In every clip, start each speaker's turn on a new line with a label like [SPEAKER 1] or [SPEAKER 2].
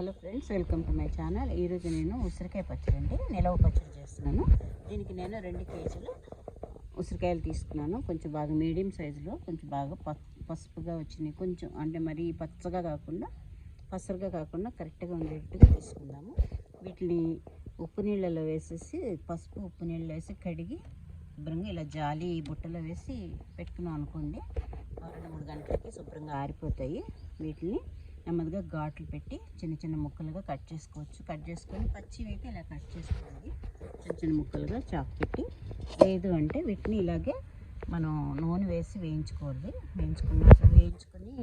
[SPEAKER 1] Hello friends welcome to my channel. ఈరోజు నేను ఉసిరికాయ పచ్చడి అండి. నిలవ పచ్చడి చేస్తున్నాను. దీనికి నేను రెండు కేజీలు ఉసిరికాయలు తీసుకున్నాను. కొంచెం బాగా మీడియం సైజులో కొంచెం బాగా పసుపుగా వచ్చినాయి. కొంచెం అంటే మరీ పచ్చగా కాకుండా పసరుగా కాకుండా కరెక్ట్గా ఉండేట్టుగా తీసుకుందాము. వీటిని ఉప్పు నీళ్ళలో వేసేసి పసుపు ఉప్పు నీళ్ళు వేసి కడిగి శుభ్రంగా ఇలా జాలి బుట్టలో వేసి పెట్టుకున్నాం అనుకోండి రెండు మూడు గంటలకి శుభ్రంగా ఆరిపోతాయి వీటిని. నెమ్మదిగా ఘాట్లు పెట్టి చిన్న చిన్న ముక్కలుగా కట్ చేసుకోవచ్చు. కట్ చేసుకొని పచ్చివి అయితే ఇలా కట్ చేసుకోవాలి. చిన్న చిన్న ముక్కలుగా చాకు పెట్టి లేదు అంటే వీటిని ఇలాగే మనం నూనె వేసి వేయించుకోవాలి. వేయించుకున్నాక వేయించుకొని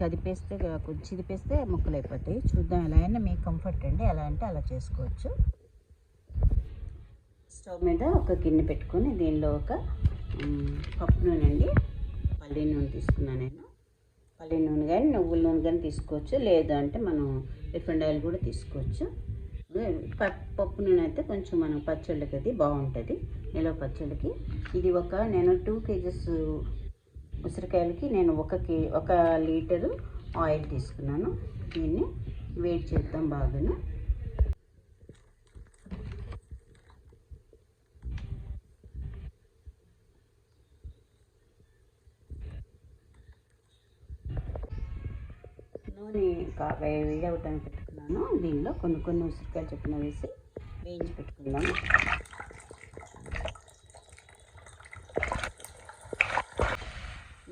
[SPEAKER 1] కదిపేస్తే కొంచెం చిదిపేస్తే ముక్కలు అయిపోతాయి. చూద్దాం ఎలా అయినా మీకు కంఫర్ట్ అండి. ఎలా అంటే అలా చేసుకోవచ్చు. స్టవ్ మీద ఒక గిన్నె పెట్టుకొని దీనిలో ఒక పప్పు నూనె అండి. పల్లి నూనె తీసుకున్నాను నేను. పల్లి నూనె కానీ నువ్వుల నూనె కానీ తీసుకోవచ్చు. లేదంటే మనం రిఫైండ్ ఆయిల్ కూడా తీసుకోవచ్చు. పప్పు నూనె అయితే కొంచెం మనం పచ్చళ్ళకి అది బాగుంటుంది. నిలవ పచ్చళ్ళకి. ఇది ఒక నేను టూ కేజెస్ ఉసిరికాయలకి నేను ఒక కే ఒక లీటరు ఆయిల్ తీసుకున్నాను. దీన్ని వేడి చేద్దాం బాగాను నూనె కా వేడి అవటానికి పెట్టుకున్నాను. దీనిలో కొన్ని కొన్ని ఉసిరికాయలు చొప్పున వేసి వేయించి పెట్టుకుందాం.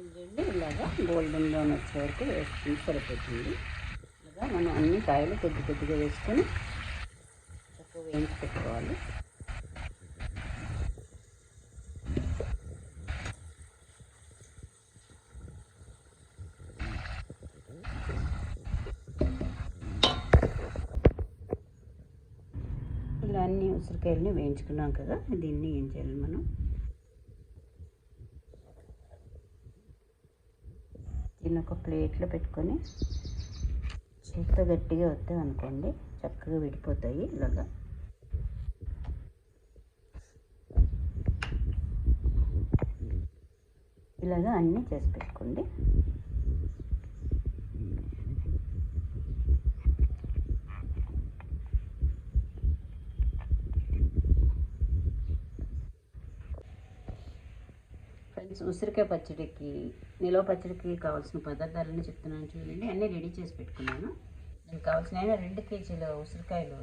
[SPEAKER 1] ఇదండి ఇలాగా గోల్డెన్ బ్రౌన్ వచ్చే వరకు వేసుకుని సరిపోతుంది. ఇలాగా మనం అన్ని కాయలు కొద్ది కొద్దిగా వేసుకొని తక్కువ వేయించి పెట్టుకోవాలి ఇలా అన్ని ఉసిరికాయలని వేయించుకున్నాం కదా దీన్ని ఏం చేయాలి మనం? దీన్ని ఒక ప్లేట్లో పెట్టుకొని చేతితో గట్టిగా వస్తాయి అనుకోండి చక్కగా విడిపోతాయి ఇలాగా. ఇలాగా అన్నీ చేసి పెట్టుకోండి ఫ్రెండ్స్ ఉసిరికాయ పచ్చడికి నిలవ పచ్చడికి కావాల్సిన పదార్థాలన్నీ చెప్తున్నాను చూడండి. అన్నీ రెడీ చేసి పెట్టుకున్నాను. దానికి కావాల్సిన అయినా రెండు కేజీల ఉసిరికాయలు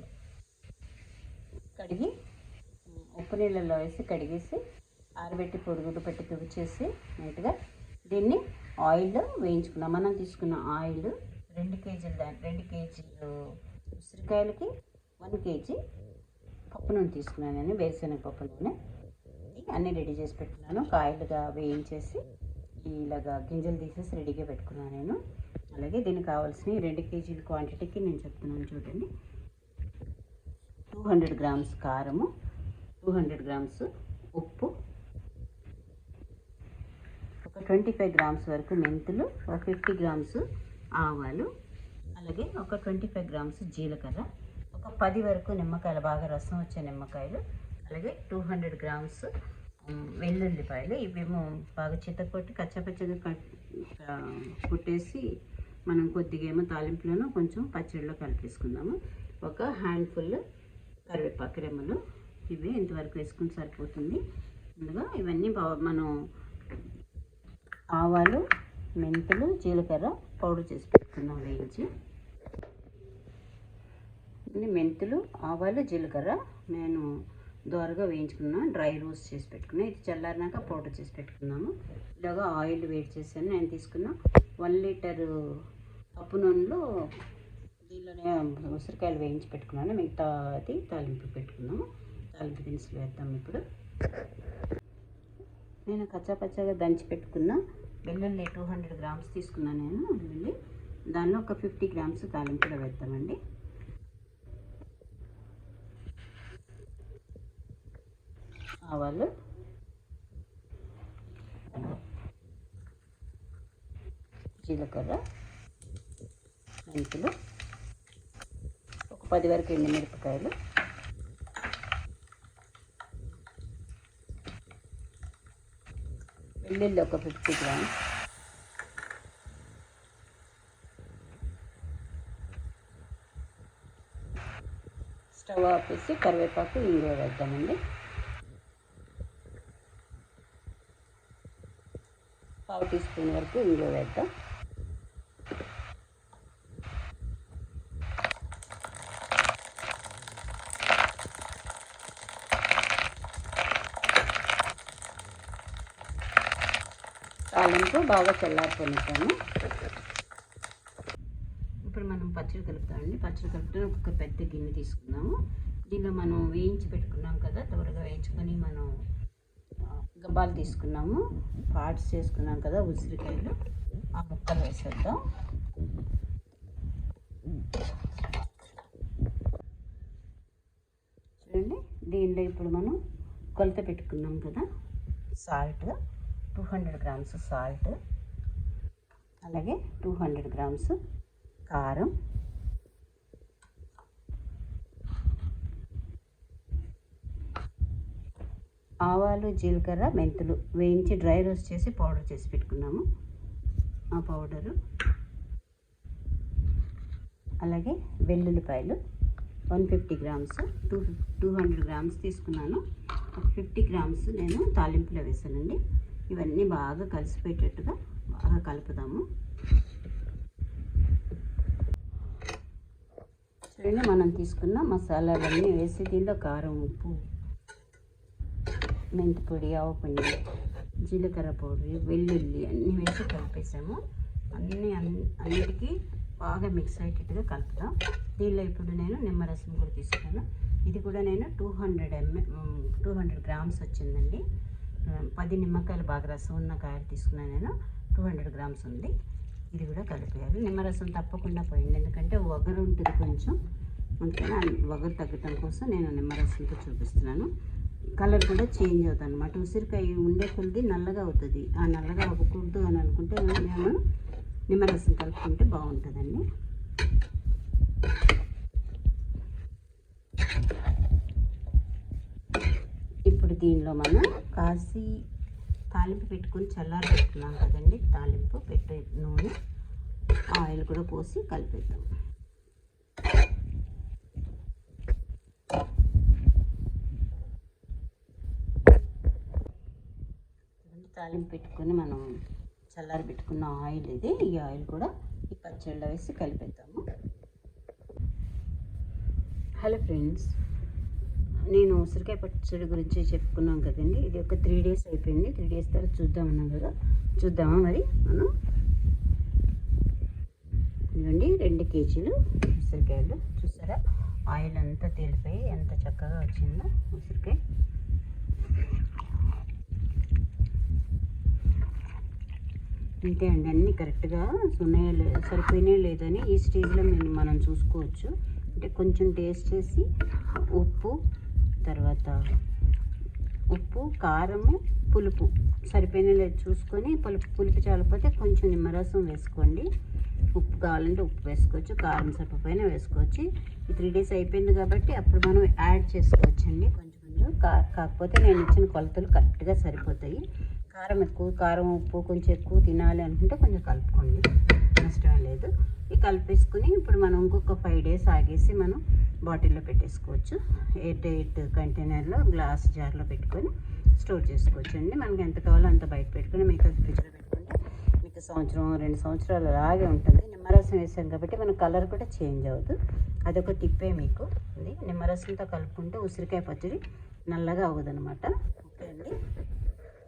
[SPEAKER 1] కడిగి ఉప్పు నీళ్ళల్లో వేసి కడిగేసి ఆరబెట్టి పొరుగుడు పెట్టి తుడిచేసి నీట్గా దీన్ని ఆయిల్ వేయించుకున్నాం మనం తీసుకున్న ఆయిల్ రెండు కేజీలు దాని రెండు కేజీలు ఉసిరికాయలకి వన్ కేజీ పప్పు నూనె తీసుకున్నాను నేను వేరుశనగ పప్పు నూనె. అన్నీ రెడీ చేసి పెట్టుకున్నాను కాయలుగా వేయించేసి ఇలాగా గింజలు తీసేసి రెడీగా పెట్టుకున్నాను నేను. అలాగే దీనికి కావాల్సిన రెండు కేజీల క్వాంటిటీకి నేను చెప్తున్నాను చూడండి. టూ హండ్రెడ్ గ్రామ్స్ కారము టూ హండ్రెడ్ గ్రామ్స్ ఉప్పు ఒక ట్వంటీ ఫైవ్ గ్రామ్స్ వరకు మెంతులు ఒక ఫిఫ్టీ గ్రామ్స్ ఆవాలు అలాగే ఒక ట్వంటీ ఫైవ్ గ్రామ్స్ జీలకర్ర ఒక పది వరకు నిమ్మకాయలు బాగా రసం వచ్చే నిమ్మకాయలు అలాగే టూ హండ్రెడ్ గ్రామ్స్ వెల్లుల్లిపాయలు ఇవేమో బాగా చితకొట్టి కచ్చపచ్చగా కట్ కొట్టేసి మనం కొద్దిగా ఏమో తాలింపులను కొంచెం పచ్చడిలో కలిపేసుకుందాము. ఒక హ్యాండ్ఫుల్ కరివేపాకు రెమ్మలు ఇవి ఇంతవరకు వేసుకుని సరిపోతుంది. ముందుగా ఇవన్నీ బాగా మనం ఆవాలు మెంతులు జీలకర్ర పౌడర్ చేసి పెట్టుకుందాం వేయించి. మెంతులు ఆవాలు జీలకర్ర. నేను దోరగా వేయించుకున్నాను డ్రై రోస్ట్ చేసి పెట్టుకున్నాను ఇది చల్లారినాక పౌడర్ చేసి పెట్టుకున్నాము ఇలాగా ఆయిల్ వేడి చేశాను. నేను తీసుకున్న వన్ లీటర్ పప్పు నూనెలో దీనిలోనే ఉసిరికాయలు వేయించి పెట్టుకున్నాను. మిగతా అది తాలింపు పెట్టుకున్నాము. తాలింపు దినుసులు వేద్దాం ఇప్పుడు. నేను కచ్చాపచ్చాగా దంచి పెట్టుకున్న వెల్లుల్లి టూ హండ్రెడ్ గ్రామ్స్ తీసుకున్నాను నేను. వెల్లుల్లి. దానిలో ఒక ఫిఫ్టీ గ్రామ్స్ తాలింపులో వేద్దామండి. ఆవాలు. జీలకర్ర. మెంతులు. ఒక పది వరకు ఎండుమిరపకాయలు వెల్లుల్లి ఒక ఫిఫ్టీ గ్రామ్స్. స్టవ్ ఆపేసి కరివేపాకు ఇంగువ వేద్దామండి. టీ స్పూన్ వరకు ఇందులో వేద్దాం. తాలింపు బాగా చల్లారిపోనిద్దాము ఇప్పుడు మనం పచ్చడి కలుపుతామండి పచ్చడి కలుపుతూ ఒక పెద్ద గిన్నె తీసుకుందాము. దీనిలో మనం వేయించి పెట్టుకున్నాం కదా త్వరగా వేయించుకొని మనం గబ్బాలు తీసుకున్నాము. పార్ట్స్ చేసుకున్నాం కదా ఉసిరికాయలు. ఆ ముక్కలు వేసేద్దాం. చూడండి దీనిలో ఇప్పుడు మనం కొలత పెట్టుకున్నాం కదా. Salt two hundred grams salt. అలాగే టూ హండ్రెడ్ గ్రామ్స్ కారం. ఆవాలు జీలకర్ర మెంతులు వేయించి డ్రై రోస్ట్ చేసి పౌడర్ చేసి పెట్టుకున్నాము. ఆ పౌడరు. అలాగే వెల్లుల్లిపాయలు one fifty grams two two hundred grams తీసుకున్నాను. ఒక ఫిఫ్టీ గ్రామ్స్ నేను తాలింపులో వేసానండి. ఇవన్నీ బాగా కలిసిపోయేటట్టుగా బాగా కలుపుదాము. చూడండి మనం తీసుకున్న మసాలాలన్నీ వేసి దీనిలో కారం ఉప్పు మెంతి పొడి ఆవు పిండి జీలకర్ర పౌడర్ వెల్లుల్లి అన్నీ వేసి కలిపేసాము. అన్నీ అన్నిటికీ బాగా మిక్స్ అయ్యేటట్టుగా కలుపుతాం. దీనిలో ఇప్పుడు నేను నిమ్మరసం కూడా తీసుకున్నాను. ఇది కూడా నేను two hundred ml two hundred grams వచ్చిందండి. పది నిమ్మకాయలు బాగా రసం ఉన్న కాయలు తీసుకున్నాను నేను. టూ హండ్రెడ్ గ్రామ్స్ ఉంది. ఇది కూడా కలిపేయాలి. నిమ్మరసం తప్పకుండా పోయింది ఎందుకంటే వగరు ఉంటుంది కొంచెం. అందుకని వగరు తగ్గటం కోసం నేను నిమ్మరసంతో చూపిస్తున్నాను. కలర్ కూడా చేంజ్ అవుతుంది అనమాట ఉసిరికాయ ఉండే కొద్ది నల్లగా అవుతుంది. ఆ నల్లగా అవ్వకూడదు అని అనుకుంటే మేము నిమ్మరసం కలుపుకుంటే బాగుంటుందండి. ఇప్పుడు దీనిలో మనం కాసి తాలింపు పెట్టుకొని చల్లారి పెట్టుకున్నాం కదండి. తాలింపు పెట్టే నూనె ఆయిల్ కూడా పోసి కలిపేద్దాం ఇవన్నీ తాలింపు పెట్టుకొని మనం చల్లారి పెట్టుకున్న ఆయిల్ ఇది ఈ ఆయిల్ కూడా ఈ పచ్చళ్ళ వేసి కలిపేద్దాము. హలో ఫ్రెండ్స్ నేను ఉసిరికాయ పచ్చడి గురించి చెప్పుకున్నాం కదండి. ఇది ఒక త్రీ డేస్ అయిపోయింది. త్రీ డేస్ తర్వాత చూద్దామన్నాం కదా. చూద్దామా మరి మనం? ఇదిగోండి రెండు కేజీలు ఉసిరికాయలు. చూసారా? ఆయిల్ అంతా తేలిపోయి ఎంత చక్కగా వచ్చిందో ఉసిరికాయ. అంతే అండి అన్నీ కరెక్ట్గా ఉన్నాయో లే సరిపోయినాయో లేదని ఈ స్టేజ్లో మేము మనం చూసుకోవచ్చు. అంటే కొంచెం టేస్ట్ చేసి ఉప్పు తర్వాత ఉప్పు కారము పులుపు సరిపోయిన లేదు చూసుకొని పులుపు పులుపు చాలకపోతే కొంచెం నిమ్మరసం వేసుకోండి. ఉప్పు కావాలంటే ఉప్పు వేసుకోవచ్చు కారం సరిపోయిన వేసుకోవచ్చు. ఈ త్రీ డేస్ అయిపోయింది కాబట్టి అప్పుడు మనం యాడ్ చేసుకోవచ్చండి. కొంచెం కొంచెం కా కాకపోతే నేను ఇచ్చిన కొలతలు కరెక్ట్గా సరిపోతాయి. కారం ఎక్కువ కారం ఉప్పు కొంచెం ఎక్కువ తినాలి అనుకుంటే కొంచెం కలుపుకోండి. నష్టం లేదు. ఇది కలిపేసుకుని ఇప్పుడు మనం ఇంకొక ఫైవ్ డేస్ ఆగేసి మనం బాటిల్లో పెట్టేసుకోవచ్చు. ఎయిట్ ఎయిట్ కంటైనర్లో గ్లాస్ జార్లో పెట్టుకొని స్టోర్ చేసుకోవచ్చు అండి మనకి ఎంత కావాలో అంత బయట పెట్టుకొని మీకు ఫ్రిడ్జ్లో పెట్టుకుంటే మీకు సంవత్సరం రెండు సంవత్సరాలు అలాగే ఉంటుంది. నిమ్మరసం వేసాం కాబట్టి మన కలర్ కూడా చేంజ్ అవ్వదు. అదొక టిప్పే మీకు. ఇది నిమ్మరసంతో కలుపుకుంటే ఉసిరికాయ పచ్చడి నల్లగా అవ్వదు అనమాట ఓకే అండి.